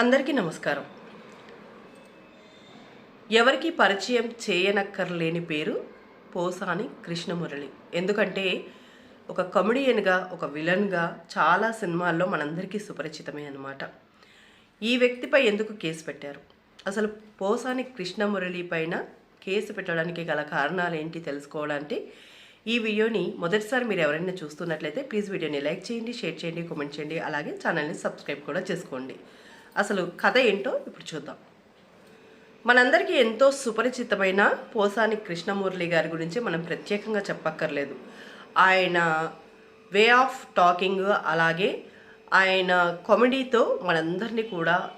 అందరికీ నమస్కారం. ఎవరికి పరిచయం చేయనక్కర్లేని పేరు పోసాని కృష్ణమురళి. ఎందుకంటే ఒక కమెడియన్గా ఒక విలన్గా చాలా సినిమాల్లో మనందరికీ సుపరిచితమే అన్నమాట. ఈ వ్యక్తిపై ఎందుకు కేసు పెట్టారు? అసలు పోసాని కృష్ణమురళి పైన కేసు పెట్టడానికి గల కారణాలు ఏంటి తెలుసుకోవాలంటే ఈ వీడియోని మొదటిసారి మీరు ఎవరైనా చూస్తున్నట్లయితే ప్లీజ్ వీడియోని లైక్ చేయండి షేర్ చేయండి కామెంట్ చేయండి అలాగే ఛానల్ని సబ్స్క్రైబ్ కూడా చేసుకోండి. అసలు కథ ఏంటో ఇప్పుడు చూద్దాం. మనందరికీ ఎంతో సుపరిచితమైన పోసాని కృష్ణమూర్లి గారి గురించి మనం ప్రత్యేకంగా చెప్పక్కర్లేదు. ఆయన వే ఆఫ్ టాకింగ్ అలాగే ఆయన కామెడీతో మనందరినీ కూడా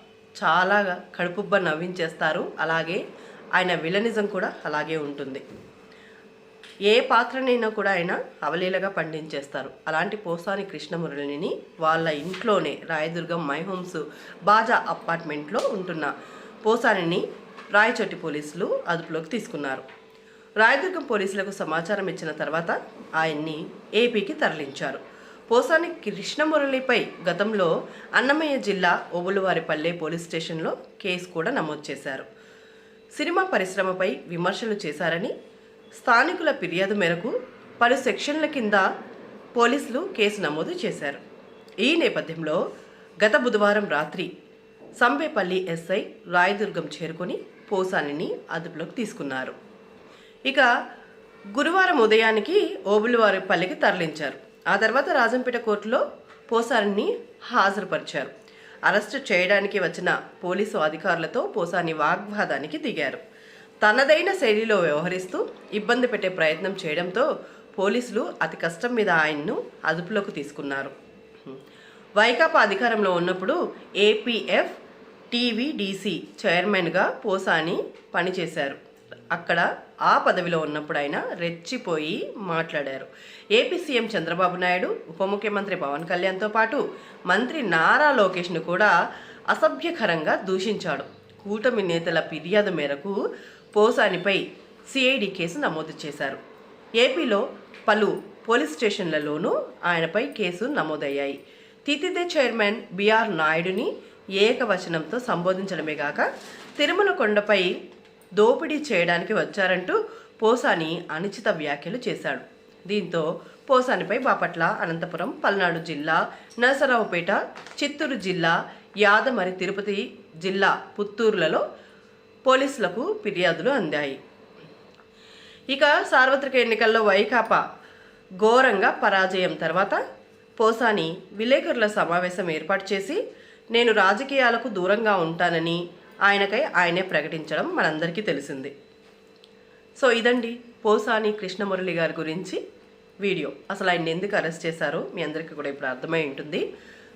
చాలా కడుపుబ్బ నవ్వించేస్తారు. అలాగే ఆయన విలనిజం కూడా అలాగే ఉంటుంది. ఏ పాత్రనైనా కూడా ఆయన అవలీలగా పండించేస్తారు. అలాంటి పోసాని కృష్ణమురళిని వాళ్ళ ఇంట్లోనే రాయదుర్గం మై హోమ్స్ బాజా అపార్ట్మెంట్లో ఉంటున్న పోసానిని రాయచోటి పోలీసులు అదుపులోకి తీసుకున్నారు. రాయదుర్గం పోలీసులకు సమాచారం ఇచ్చిన తర్వాత ఆయన్ని ఏపీకి తరలించారు. పోసాని కృష్ణమురళిపై గతంలో అన్నమయ్య జిల్లా ఓబులవారిపల్లె పోలీస్ స్టేషన్లో కేసు కూడా నమోదు చేశారు. సినిమా పరిశ్రమపై విమర్శలు చేశారని స్థానికుల ఫిర్యాదు మేరకు పలు సెక్షన్ల కింద పోలీసులు కేసు నమోదు చేశారు. ఈ నేపథ్యంలో గత బుధవారం రాత్రి సంబేపల్లి ఎస్ఐ రాయదుర్గం చేరుకొని పోసానిని అదుపులోకి తీసుకున్నారు. ఇక గురువారం ఉదయానికి ఓబులవారిపల్లికి తరలించారు. ఆ తర్వాత రాజంపేట కోర్టులో పోసానిని హాజరుపరిచారు. అరెస్టు చేయడానికి వచ్చిన పోలీసు అధికారులతో పోసాని వాగ్వాదానికి దిగారు. తనదైన శైలిలో వ్యవహరిస్తూ ఇబ్బంది పెట్టే ప్రయత్నం చేయడంతో పోలీసులు అతి కష్టం మీద ఆయన్ను అదుపులోకి తీసుకున్నారు. వైకాపా అధికారంలో ఉన్నప్పుడు ఏపీఎఫ్ టీవీడీసీ చైర్మన్గా పోసాని పనిచేశారు. అక్కడ ఆ పదవిలో ఉన్నప్పుడు ఆయన రెచ్చిపోయి మాట్లాడారు. ఏపీ సీఎం చంద్రబాబు నాయుడు ఉప ముఖ్యమంత్రి పవన్ కళ్యాణ్తో పాటు మంత్రి నారా లోకేష్ను కూడా అసభ్యకరంగా దూషించాడు. కూటమి నేతల ఫిర్యాదు మేరకు పోసానిపై సిఐడి కేసు నమోదు చేశారు. ఏపీలో పలు పోలీస్ స్టేషన్లలోనూ ఆయనపై కేసు నమోదయ్యాయి. తితిదే చైర్మన్ బిఆర్ నాయుడుని ఏకవచనంతో సంబోధించడమే కాక తిరుమల కొండపై దోపిడీ చేయడానికి వచ్చారంటూ పోసాని అనుచిత వ్యాఖ్యలు చేశాడు. దీంతో పోసానిపై బాపట్ల అనంతపురం పల్నాడు జిల్లా నరసరావుపేట చిత్తూరు జిల్లా యాదమరి తిరుపతి జిల్లా పుత్తూరులలో పోలీసులకు ఫిర్యాదులు అందాయి. ఇక సార్వత్రిక ఎన్నికల్లో వైకాపా ఘోరంగా పరాజయం తర్వాత పోసాని విలేకరుల సమావేశం ఏర్పాటు చేసి నేను రాజకీయాలకు దూరంగా ఉంటానని ఆయనకై ఆయనే ప్రకటించడం మనందరికీ తెలిసింది. సో ఇదండి పోసాని కృష్ణమురళి గారి గురించి వీడియో. అసలు ఆయన ఎందుకు అరెస్ట్ చేశారో మీ అందరికీ కూడా ఇప్పుడు అర్థమై ఉంటుంది.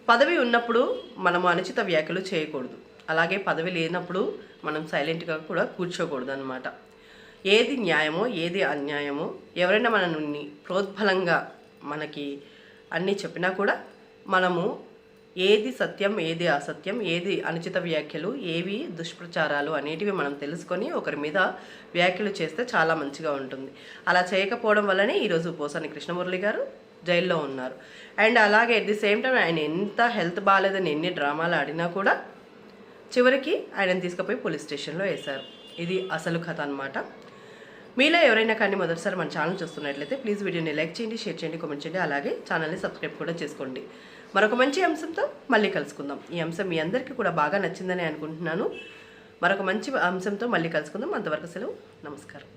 పదవి ఉన్నప్పుడు మనము అనుచిత వ్యాఖ్యలు చేయకూడదు. అలాగే పదవి లేనప్పుడు మనం సైలెంట్గా కూడా కూర్చోకూడదు అనమాట ఏది న్యాయమో ఏది అన్యాయమో ఎవరైనా మనల్ని ప్రోద్బలంగా మనకి అన్నీ చెప్పినా కూడా మనము ఏది సత్యం ఏది అసత్యం ఏది అనుచిత వ్యాఖ్యలు ఏవి దుష్ప్రచారాలు అనేటివి మనం తెలుసుకొని ఒకరి మీద వ్యాఖ్యలు చేస్తే చాలా మంచిగా ఉంటుంది. అలా చేయకపోవడం వల్లనే ఈరోజు పోసాని కృష్ణమురళి గారు జైల్లో ఉన్నారు. అండ్ అలాగే అట్ ది సేమ్ టైం ఆయన ఎంత హెల్త్ బాగాలేదని ఎన్ని డ్రామాలు ఆడినా కూడా చివరికి ఆయనను తీసుకుపోయి పోలీస్ స్టేషన్లో వేశారు. ఇది అసలు కథ అనమాట మీలో ఎవరైనా కానీ మొదటిసారి మన ఛానల్ చూస్తున్నట్లయితే ప్లీజ్ వీడియోని లైక్ చేయండి షేర్ చేయండి కామెంట్ చేయండి అలాగే ఛానల్ని సబ్స్క్రైబ్ కూడా చేసుకోండి. మరొక మంచి అంశంతో మళ్ళీ కలుసుకుందాం. ఈ అంశం మీ అందరికీ కూడా బాగా నచ్చిందని అనుకుంటున్నాను. మరొక మంచి అంశంతో మళ్ళీ కలుసుకుందాం. అంతవరకు సెలవు. నమస్కారం.